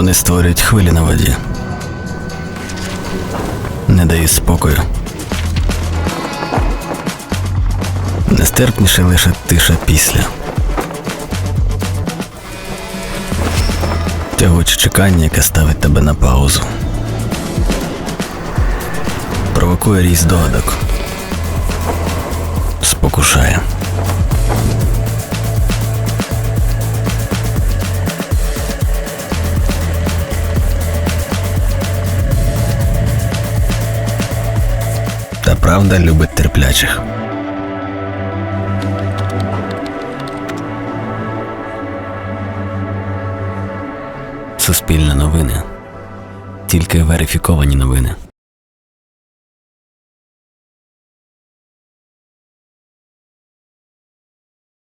Вони створюють хвилі на воді. Не дають спокою. Нестерпніше лише тиша після. Тягуче чекання, яке ставить тебе на паузу. Провокує різь догадок. Спокушає. Та правда любить терплячих. Суспільне новини. Тільки верифіковані новини.